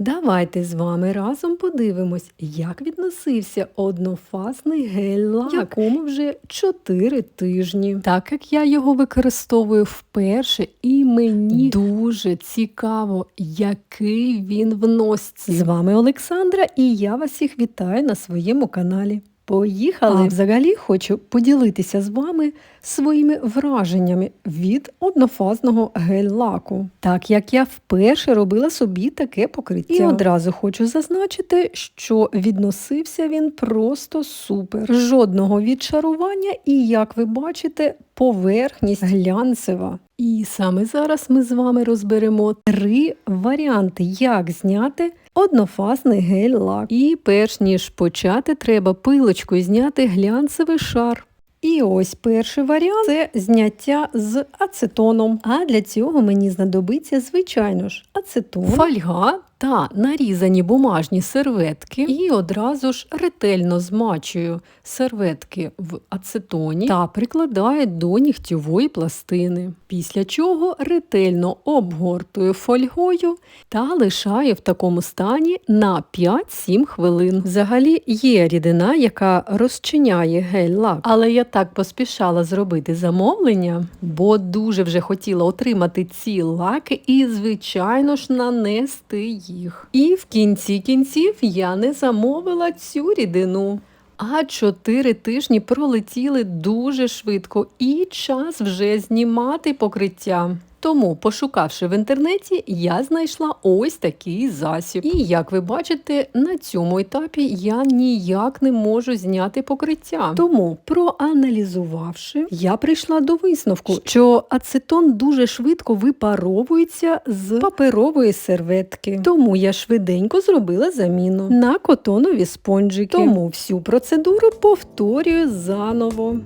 Давайте з вами разом подивимось, як відносився однофазний гель-лак, якому вже 4 тижні. Так як я його використовую вперше, і мені дуже цікаво, який він вносить. З вами Олександра, і я вас всіх вітаю на своєму каналі. Поїхали! А взагалі хочу поділитися з вами своїми враженнями від однофазного гель-лаку, так як я вперше робила собі таке покриття. І одразу хочу зазначити, що відносився він просто супер. Жодного відчарування, і як ви бачите, поверхність глянцева. І саме зараз ми з вами розберемо три варіанти, як зняти однофазний гель-лак. І перш ніж почати, треба пилочкою зняти глянцевий шар. І ось перший варіант це зняття з ацетоном. А для цього мені знадобиться, звичайно ж, ацетон, фольга та нарізані бумажні серветки. І одразу ж ретельно змачую серветки в ацетоні та прикладаю до нігтєвої пластини. Після чого ретельно обгортую фольгою та лишаю в такому стані на 5-7 хвилин. Взагалі є рідина, яка розчиняє гель-лак, але я так поспішала зробити замовлення, бо дуже вже хотіла отримати ці лаки і, звичайно ж, нанести їх. І в кінці кінців я не замовила цю рідину. А чотири тижні пролетіли дуже швидко, і час вже знімати покриття. Тому, пошукавши в інтернеті, я знайшла ось такий засіб. І як ви бачите, на цьому етапі я ніяк не можу зняти покриття. Тому, проаналізувавши, я прийшла до висновку, що ацетон дуже швидко випаровується з паперової серветки. Тому я швиденько зробила заміну на котонові спонжики. Тому всю процедуру повторюю заново.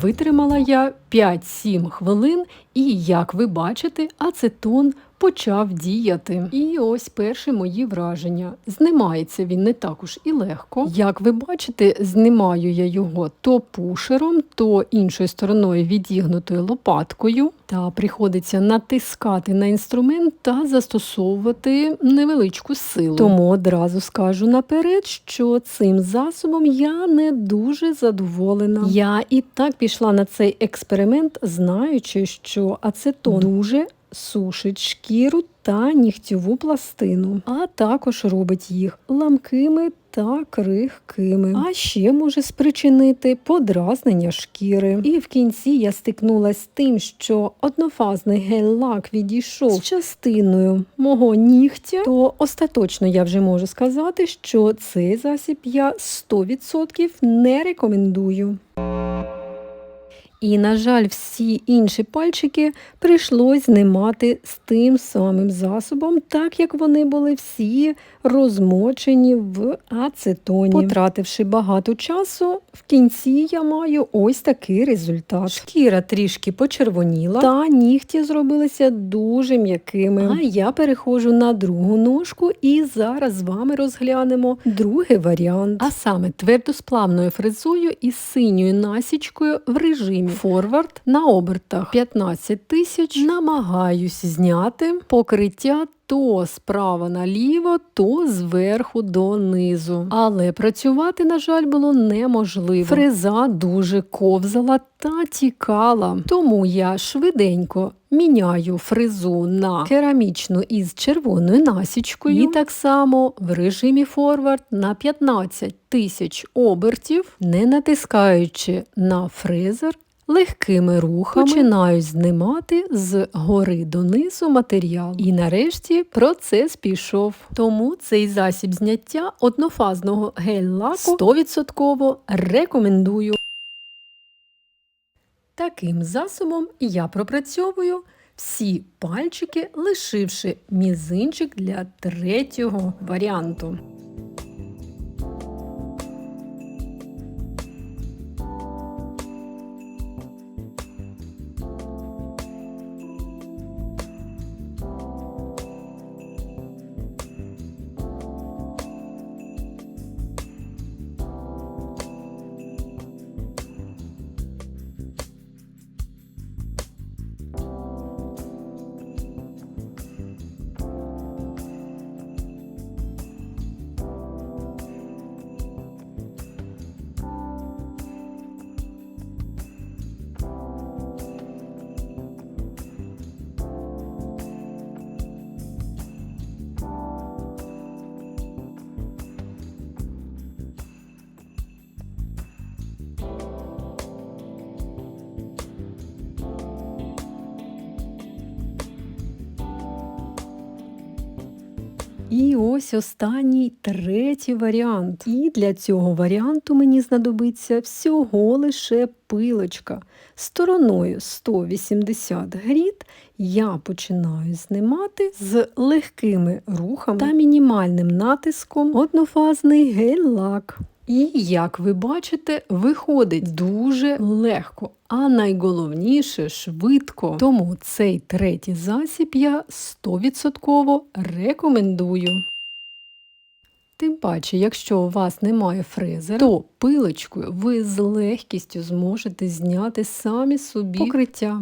Витримала я 5-7 хвилин, і, як ви бачите, ацетон почав діяти. І ось перші мої враження. Знімається він не так уж і легко. Як ви бачите, знімаю я його то пушером, то іншою стороною відігнутою лопаткою. Та приходиться натискати на інструмент та застосовувати невеличку силу. Тому одразу скажу наперед, що цим засобом я не дуже задоволена. Я і так пішла на цей експеримент, знаючи, що ацетон дуже сушить шкіру та нігтєву пластину, а також робить їх ламкими та крихкими, а ще може спричинити подразнення шкіри. І в кінці я стикнулася з тим, що однофазний гель-лак відійшов з частиною мого нігтя, то остаточно я вже можу сказати, що цей засіб я 100% не рекомендую. І, на жаль, всі інші пальчики прийшлось знімати з тим самим засобом, так як вони були всі розмочені в ацетоні. Потративши багато часу, в кінці я маю ось такий результат. Шкіра трішки почервоніла, та нігті зробилися дуже м'якими. А я переходжу на другу ножку і зараз з вами розглянемо другий варіант. А саме твердосплавною фрезою із синьою насічкою в режимі форвард на обертах 15 тисяч. Намагаюсь зняти покриття то справа наліво, то зверху донизу. Але працювати, на жаль, було неможливо. Фреза дуже ковзала та тікала. Тому я швиденько міняю фрезу на керамічну із червоною насічкою. І так само в режимі форвард на 15 тисяч обертів, не натискаючи на фрезер, легкими рухами починаю знімати з гори донизу матеріал. І нарешті процес пішов. Тому цей засіб зняття однофазного гель-лаку 100% рекомендую. Таким засобом я пропрацьовую всі пальчики, лишивши мізинчик для третього варіанту. І ось останній третій варіант. І для цього варіанту мені знадобиться всього лише пилочка. Стороною 180 грід я починаю знімати з легкими рухами та мінімальним натиском однофазний гель-лак. І, як ви бачите, виходить дуже легко, а найголовніше швидко. Тому цей третій засіб я 100% рекомендую. Тим паче, якщо у вас немає фрезера, то пилочкою ви з легкістю зможете зняти самі собі покриття.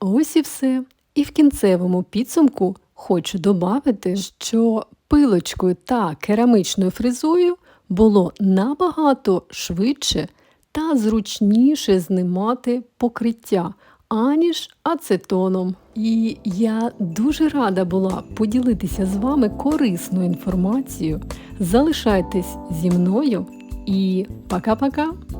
Ось і все. І в кінцевому підсумку хочу додати, що пилочкою та керамичною фрезою було набагато швидше та зручніше знімати покриття, аніж ацетоном. І я дуже рада була поділитися з вами корисною інформацією. Залишайтесь зі мною і пока-пока!